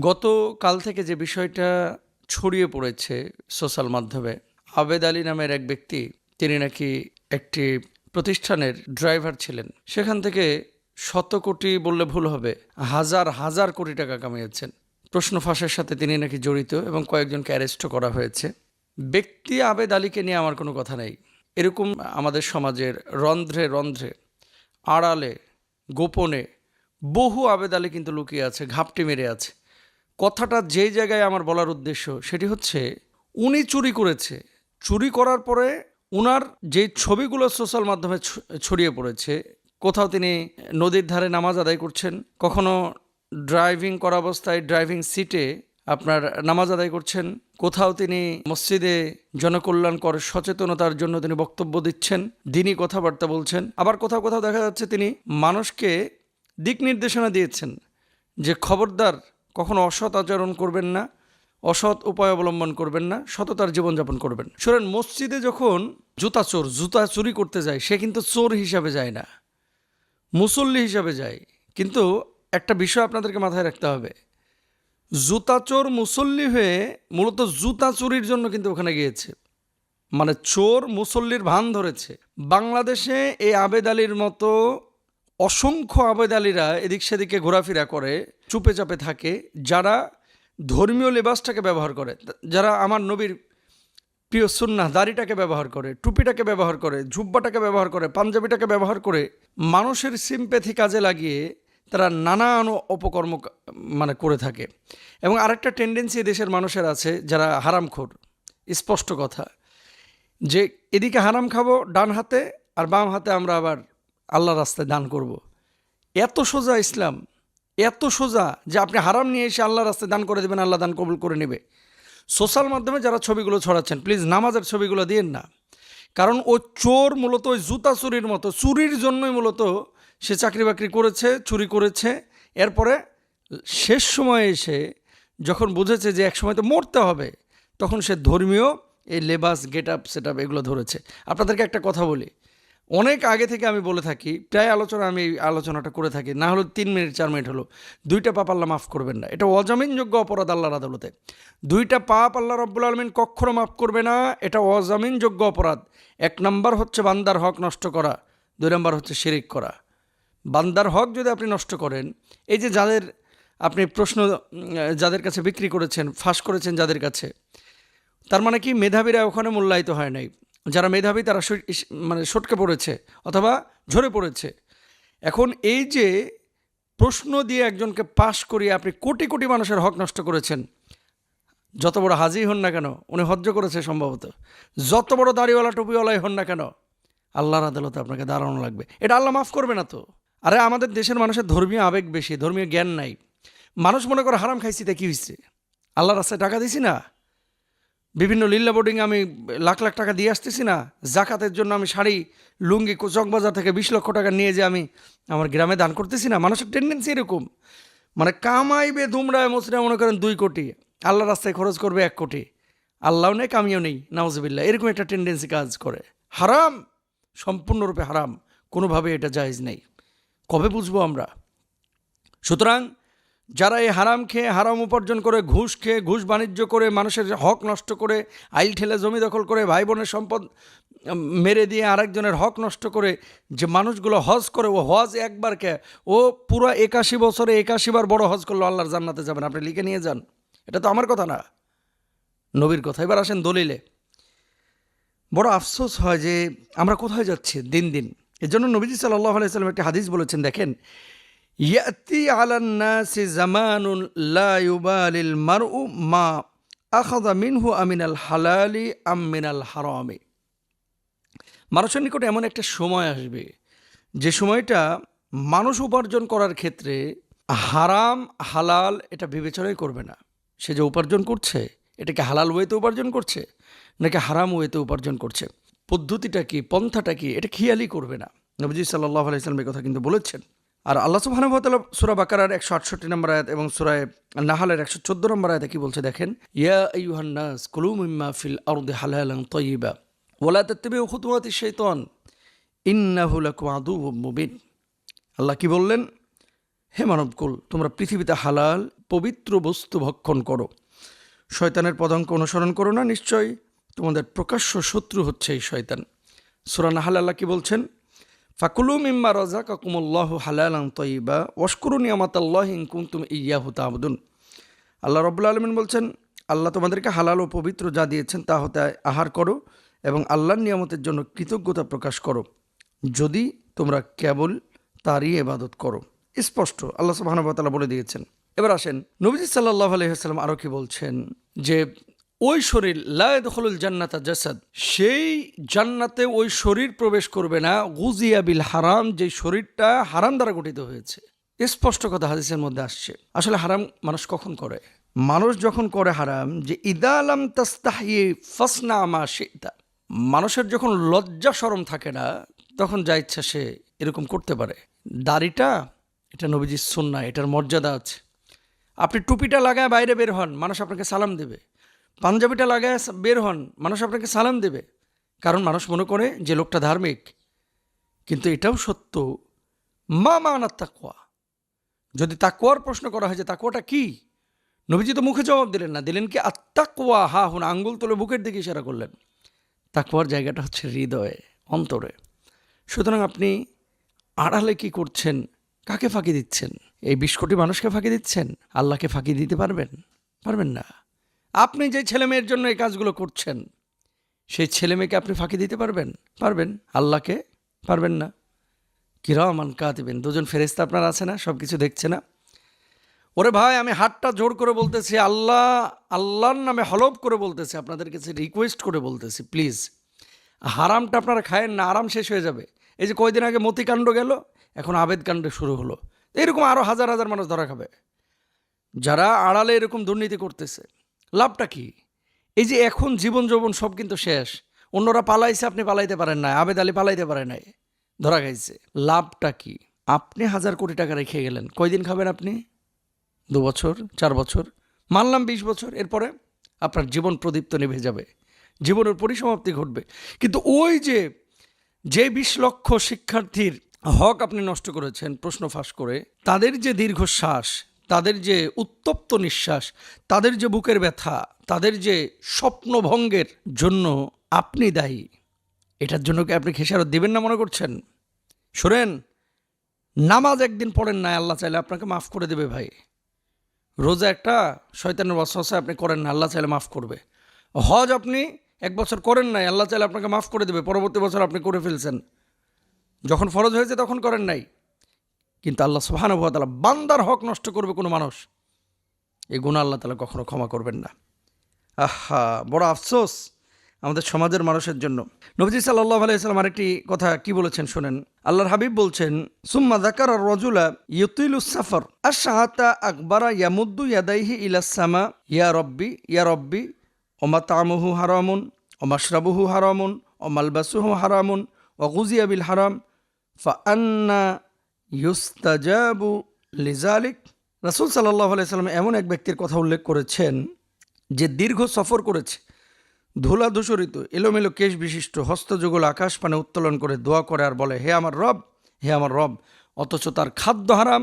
গতকাল থেকে যে বিষয়টা ছড়িয়ে পড়েছে সোশ্যাল মাধ্যমে, আবেদ আলী নামের এক ব্যক্তি, তিনি নাকি একটি প্রতিষ্ঠানের ড্রাইভার ছিলেন। সেখান থেকে শত কোটি বললে ভুল হবে, হাজার হাজার কোটি টাকা কামিয়েছেন। প্রশ্ন ফাঁসের সাথে তিনি নাকি জড়িত এবং কয়েকজনকে অ্যারেস্টও করা হয়েছে। ব্যক্তি আবেদ আলীকে নিয়ে আমার কোনো কথা নেই। এরকম আমাদের সমাজের রন্ধ্রে রন্ধ্রে, আড়ালে, গোপনে বহু আবেদ আলী কিন্তু লুকিয়ে আছে, ঘাপটি মেরে আছে। কথাটা যেই জায়গায় আমার বলার উদ্দেশ্য সেটি হচ্ছে, উনি চুরি করেছে। চুরি করার পরে উনার যে ছবিগুলো সোশ্যাল মাধ্যমে ছড়িয়ে পড়েছে, কোথাও তিনি নদীর ধারে নামাজ আদায় করছেন, কখনো ড্রাইভিং করা অবস্থায় ড্রাইভিং সিটে আপনার নামাজ আদায় করছেন, কোথাও তিনি মসজিদে জনকল্যাণকর সচেতনতার জন্য তিনি বক্তব্য দিচ্ছেন, দিনই কথাবার্তা বলছেন। আবার কোথাও কোথাও দেখা যাচ্ছে তিনি মানুষকে দিক নির্দেশনা দিয়েছেন যে খবরদার কখনো অসৎ আচরণ করবেন না, অসৎ উপায় অবলম্বন করবেন না, সততার জীবনযাপন করবেন। শোনেন মসজিদে যখন জুতা চোর, জুতা চুরি করতে যায়, সে কিন্তু চোর হিসাবে যায় না। মুসল্লি হিসাবে যায়। কিন্তু একটা বিষয় আপনাদেরকে মাথায় রাখতে হবে। জুতা চোর মুসল্লি হয়ে মূলত জুতা চুরির জন্য কিন্তু ওখানে গিয়েছে। মানে চোর মুসল্লির ভান ধরেছে। বাংলাদেশে এই আবেদ আলীর মতো অসংখ্য আবেদ আলীরা এদিক সেদিকে ঘোরাফেরা করে, চুপে চাপে থাকে, যারা ধর্মীয় লেবাসটাকে ব্যবহার করে। যারা আমার নবীর প্রিয় সুন্না দাড়িটাকে ব্যবহার করে, টুপিটাকে ব্যবহার করে জুব্বাটাকে ব্যবহার করে, পাঞ্জাবিটাকে ব্যবহার করে, মানুষের সিম্পেথি কাজে লাগিয়ে তারা নানান অপকর্ম মানে করে থাকে। এবং আরেকটা টেন্ডেন্সি দেশের মানুষের আছে, যারা হারামখোর, স্পষ্ট কথা। যে এদিকে হারাম খাব, ডান হাতে, আর বাম হাতে আমরা আবার আল্লাহ রাস্তায় দান করব। এত সোজা ইসলাম, এত সোজা যে আপনি হারাম নিয়ে এসে আল্লাহ রাস্তায় দান করে দেবেন, আল্লাহ দান কবুল করে নেবে। সোশ্যাল মাধ্যমে যারা ছবিগুলো ছড়াচ্ছেন, প্লিজ নামাজের ছবিগুলো দিয়েন না। কারণ ও চোর মূলত ওই জুতা চুরির মতো, চুরির জন্যই মূলত সে চাকরি বাকরি করেছে, চুরি করেছে। এরপরে শেষ সময়ে এসে যখন বুঝেছে যে এক সময় তো মরতে হবে, তখন সে ধর্মীয় এই লেবাস, গেট আপ, সেট আপ এগুলো ধরেছে। আপনাদেরকে একটা কথা বলি অনেক আগে থেকে আমি বলে থাকি, প্রায় আলোচনা আমি আলোচনাটা করে থাকি, না হলো তিন মিনিট, চার মিনিট হলো। দুইটা পাপ আল্লাহ মাফ করবেন না। এটা অজামিনযোগ্য অপরাধ আল্লাহর আদালতে। দুইটা পাপ আল্লাহ রব্বুল আলমিন কখনো মাফ করবে না, এটা অজামিনযোগ্য অপরাধ। এক নম্বর হচ্ছে বান্দার হক নষ্ট করা, দুই নম্বর হচ্ছে শিরিক করা। বান্দার হক যদি আপনি নষ্ট করেন, এই যে যাদের আপনি প্রশ্ন, যাদের কাছে বিক্রি করেছেন, ফাঁস করেছেন যাদের কাছে, তার মানে কি মেধাবীরা ওখানে মূল্যায়িত হয় নাই। যারা মেধাবী, তারা মানে সটকে পড়েছে অথবা ঝরে পড়েছে। এখন এই যে প্রশ্ন দিয়ে একজনকে পাশ করিয়ে আপনি কোটি কোটি মানুষের হক নষ্ট করেছেন, যত বড় হাজি হন না কেন, উনি হজ্জ করেছে সম্ভবত, যত বড় দাড়িওয়ালা, টুপিওয়ালাই হন না কেন, আল্লাহর আদালতে আপনাকে দাঁড়ানো লাগবে। এটা আল্লাহ মাফ করবে না তো? আরে আমাদের দেশের মানুষের ধর্মীয় আবেগ বেশি, ধর্মীয় জ্ঞান নাই। মানুষ মনে করে হারাম খাইছি, তা কী হয়েছে আল্লাহর রাস্তায় টাকা দিছি না? বিভিন্ন লিল্লা বোর্ডিং আমি লাখ লাখ টাকা দিয়ে আসতেছি না। জাকাতের জন্য আমি শাড়ি, লুঙ্গি চকবাজার থেকে বিশ লক্ষ টাকা নিয়ে যে আমি আমার গ্রামে দান করতেছি না। মানুষের টেন্ডেন্সি এরকম। মানে কামাইবে দুমড়ায় মুসরা মনে করেন দুই কোটি। আল্লাহ রাস্তায় খরচ করবে এক কোটি। আল্লাহও নেই কামিও নেই। নাউজবিল্লা এরকম একটা টেন্ডেন্সি কাজ করে। হারাম। সম্পূর্ণরূপে হারাম। কোনোভাবে এটা জায়েজ নেই। কবে বুঝব আমরা? সুতরাং যারা এই হারাম খেয়ে হারাম উপার্জন করে, ঘুষ খেয়ে, ঘুষ বাণিজ্য করে, মানুষের হক নষ্ট করে, আইল ঠেলে জমি দখল করে, ভাই বোনের সম্পদ মেরে দিয়ে আরেকজনের হক নষ্ট করে, যে মানুষগুলো হজ করে, ও হজ একবার কে, ও পুরো একাশি বছরে একাশি বার বড় হজ করল, আল্লাহর জান্নাতে যাবেন। আপনি লিখে নিয়ে যান। এটা তো আমার কথা না। নবীর কথা। এবার আসেন দলিলে। বড় আফসোস হয় যে আমরা কোথায় যাচ্ছি দিন দিন? এর জন্য নবীজি সাল্লাহ আলাইসাল্লাম একটি হাদিস বলেছেন, দেখেন ইয়াতি আলান্নাসি জামানুন লা মারউ মা আখাযা মিনহু আমিনাল হালালি আম মিনাল মানুষের নিকট এমন একটা সময় আসবে, যে সময়টা মানুষ উপার্জন করার ক্ষেত্রে হারাম, হালাল এটা বিবেচনাই করবে না। সে যে উপার্জন করছে, এটাকে হালাল ওয়েতে উপার্জন করছে, নাকি হারাম ওয়েতে উপার্জন করছে? পদ্ধতিটা কি, পন্থাটা কি, এটা খেয়ালই করবে না। নবজি সাল্লাহ আলাইসলাম এই কথা কিন্তু বলেছেন। আর আল্লাহ সুবহানাহু সুরা বাকারার একশো আটষট্টি নম্বর আয়াত এবং সুরায় নাহালের একশো চোদ্দ নম্বর আয়াতে কি বলছে দেখেন? ইয়া আল্লাহ কি বললেন? হে মানবকুল তোমরা পৃথিবীতে হালাল, পবিত্র বস্তু ভক্ষণ করো। শয়তানের পদাঙ্ক অনুসরণ করো না, নিশ্চয়ই তোমাদের প্রকাশ্য শত্রু হচ্ছে এই শয়তান। সুরান আল্লাহ কি বলছেন? ফাকুলু মিম্মা রাজা কাকুমুল্লাহ হালালান তৈবা ওয়াশকুরু নিয়ামাত আল্লাহ ইনকুম তুমি ইয়াহু তাবদুন। আল্লাহ রব্বুল আলমিন বলছেন, আল্লাহ তোমাদেরকে হালাল ও পবিত্র যা দিয়েছেন তা হতে আহার করো এবং আল্লাহর নিয়ামতের জন্য কৃতজ্ঞতা প্রকাশ করো। যদি তোমরা কেবল তারই এবাদত করো। স্পষ্ট, আল্লাহ সুবাহানুবতালা বলে দিয়েছেন। এবার আসেন, নবীজি সাল্লাহ আলহিহাস্লাম আরও কি বলছেন? যে ওই শরীর লায়দখলুল জান্নাতা জাসাদ, সেই জান্নাতে ওই শরীর প্রবেশ করবে না, গুজিয়া বিল হারাম, যে শরীরটা হারাম দ্বারা গঠিত হয়েছে। স্পষ্ট কথা হাদিসের মধ্যে আসছে। আসলে হারাম মানুষ কখন করে? মানুষ যখন করে হারাম, যে ইদা আলাম তাস্তাহি ফাসনা আমা সেতা মানুষের যখন লজ্জা সরম থাকে না, তখন যা ইচ্ছা সে এরকম করতে পারে। দাড়িটা, এটা নবীজির সুন্না এটার মর্যাদা আছে। আপনি টুপিটা লাগায় বাইরে বের হন, মানুষ আপনাকে সালাম দেবে। পাঞ্জাবিটা লাগায় বের হন, মানুষ আপনাকে সালাম দেবে। কারণ মানুষ মনে করে যে লোকটা ধার্মিক। কিন্তু এটাও সত্য। মা মানার তাকুয়া যদি তাকুয়ার প্রশ্ন করা হয় যে তাকুয়াটা কি? নবীজি তো মুখে জবাব দিলেন না। দিলেন কি আত্মাকুয়া হা হুন, আঙ্গুল তুলে বুকের দিকে ইশারা করলেন। তাকুয়ার জায়গাটা হচ্ছে হৃদয়ে, অন্তরে। সুতরাং আপনি আড়ালে কি করছেন? কাকে ফাঁকি দিচ্ছেন? এই বিশ কোটি মানুষকে ফাঁকি দিচ্ছেন? আল্লাহকে ফাঁকি দিতে পারবেন? পারবেন না। আপনি যে ছেলে মেয়ের জন্য এই কাজগুলো করছেন, সেই ছেলে মেয়েকে আপনি ফাঁকি দিতে পারবেন? পারবেন। আল্লাহকে? পারবেন না। কিরমান কাতিবেন। দুজন ফেরেস্তা আপনার আছে না? সব কিছু দেখছে না? ওরে ভাই, আমি হাতটা জোর করে বলতেছি, আল্লাহ, আল্লাহর নামে হলফ করে বলতেছি আপনাদের কাছে রিকোয়েস্ট করে বলতেছি প্লিজ হারামটা আপনারা খায়েন না, আরাম শেষ হয়ে যাবে। এই যে কয়দিন আগে মতিকাণ্ড গেল, এখন আবেদ কাণ্ড শুরু হলো। এরকম আরও হাজার হাজার মানুষ ধরা খাবে। যারা আড়ালে এরকম দুর্নীতি করতেছে লাভটা কি? এই যে এখন জীবন যৌবন সব কিন্তু শেষ। অন্যরা পালাইছে, আপনি পালাইতে পারেন না আবেদ আলী পালাইতে পারে নাই। ধরা খাইছে। লাভটা কি? আপনি হাজার কোটি টাকা রেখে গেলেন। কয়দিন খাবেন আপনি? দু বছর? চার বছর? মানলাম বিশ বছর। এরপরে আপনার জীবন প্রদীপ্ত নিভে যাবে। জীবনের পরিসমাপ্তি ঘটবে। কিন্তু ওই যে যে বিশ লক্ষ শিক্ষার্থীর হক আপনি নষ্ট করেছেন প্রশ্ন ফাঁস করে, তাদের যে দীর্ঘশ্বাস তাদের যে উত্তপ্ত নিঃশ্বাস, তাদের যে বুকের ব্যথা, তাদের যে স্বপ্নভঙ্গের জন্য আপনি দায়ী, এটার জন্য কি আপনি খেসারত দেবেন না মনে করছেন? শোনেন, নামাজ একদিন পড়েন না, আল্লাহ চাইলে আপনাকে মাফ করে দেবে ভাই। রোজা একটা শয়তানের ওয়াসওয়াসা আপনি করেন না, আল্লাহ চাইলে মাফ করবে। হজ আপনি এক বছর করেন নাই, আল্লাহ চাইলে আপনাকে মাফ করে দেবে, পরবর্তী বছর আপনি করে ফেলছেন। যখন ফরজ হয়েছে তখন করেন নাই। কিন্তু আল্লাহ সুবহানাহু তালা বান্দার হক নষ্ট করবে কোনো মানুষ। এই গুণ আল্লাহ তালা কখনো ক্ষমা করবেন না। আহা, বড় আফসোস আমাদের সমাজের মানুষের জন্য। নবজি সাল্লাহ আলাইসাল্লাম আরেকটি কথা কি বলেছেন শোনেন? আল্লাহর হাবিব বলছেন, সুম্মা দাকার রজুলা ইয়তুইলু সাফর আর শাহাতা আকবরা ইয়ামুদ্দু ইয়াদাইহি ইলাসামা ইয়া রব্বি ইয়া রব্বি ওমা তামুহু হারামুন ওমাশরাবুহু হারামুন ওমালবাসুহু হারামুন ওগুজিয়া বিল হারাম, ফা আন্না ইউস্তাজাবু লিজালিক। রাসুল সাল্লাহ আলাইসাল্লাম এমন এক ব্যক্তির কথা উল্লেখ করেছেন যে দীর্ঘ সফর করেছে, ধুলা ধূসরিত, এলোমেলো কেশ বিশিষ্ট, হস্তযুগল আকাশ পানে উত্তোলন করে দোয়া করে আর বলে, হে আমার রব, হে আমার রব, অথচ তার খাদ্য হারাম,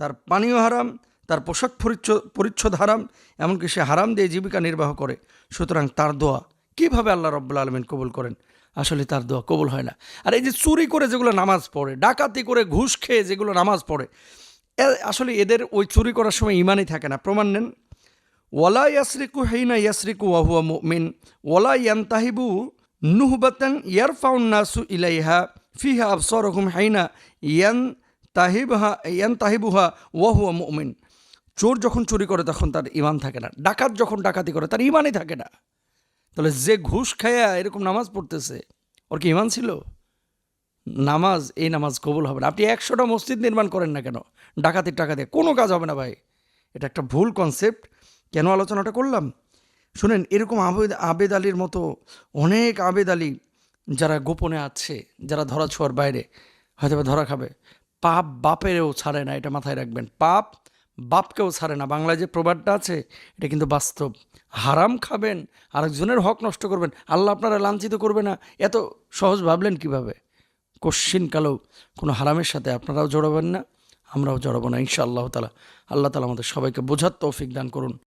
তার পানীয় হারাম, তার পোশাক পরিচ্ছদ হারাম, এমনকি সে হারাম দিয়ে জীবিকা নির্বাহ করে। সুতরাং তার দোয়া কীভাবে আল্লাহ রব্বুল আলমিন কবুল করেন? আসলে তার দোয়া কবুল হয় না। আর এই যে চুরি করে যেগুলো নামাজ পড়ে, ডাকাতি করে ঘুষ খেয়ে যেগুলো নামাজ পড়ে আসলে এদের ওই চুরি করার সময় ইমানই থাকে না। প্রমাণ নেন। ওয়ালা ইয়াসরিকু হেইনা ইয়াসরিকু ওয়াহুয়া মুমিন, ওয়ালা ইয়ান্তাহিবু নুহবাতান ইয়ারফাউন নাসু ইলাইহা, ফিহা আবসরহুম হাইনা ইয়ান তাহিবহা ইয়ান তাহিবুহা ওয়াহুয়া মুমিন। চোর যখন চুরি করে তখন তার ইমান থাকে না। ডাকাত যখন ডাকাতি করে, তার ইমানই থাকে না। তাহলে যে ঘুষ খায়া এরকম নামাজ পড়তেছে, ওর কি ইমান ছিল? নামাজ, এই নামাজ কবুল হবে না। আপনি একশোটা মসজিদ নির্মাণ করেন না কেন? ডাকাতির টাকা দিয়ে। কোনো কাজ হবে না ভাই। এটা একটা ভুল কনসেপ্ট কেন আলোচনাটা করলাম? শুনেন, এরকম আবেদ আবেদ আলীর মতো অনেক আবেদ আলী যারা গোপনে আছে, যারা ধরা ছোঁয়ার বাইরে হয়তো ধরা খাবে। পাপ বাপেরও ছাড়ে না, এটা মাথায় রাখবেন। পাপ বাপকেও ছাড়ে না। বাংলায় যে প্রবাদটা আছে, এটা কিন্তু বাস্তব। হারাম খাবেন, আরেকজনের হক নষ্ট করবেন, আল্লাহ আপনারা লাঞ্ছিত করবে না। এত সহজ ভাবলেন কীভাবে? কশ্চিনকালেও কোনো হারামের সাথে আপনারাও জড়াবেন না, আমরাও জড়াবো না ইনশা আল্লাহ তালা আল্লাহ তালা আমাদের সবাইকে বোঝার তৌফিক দান করুন।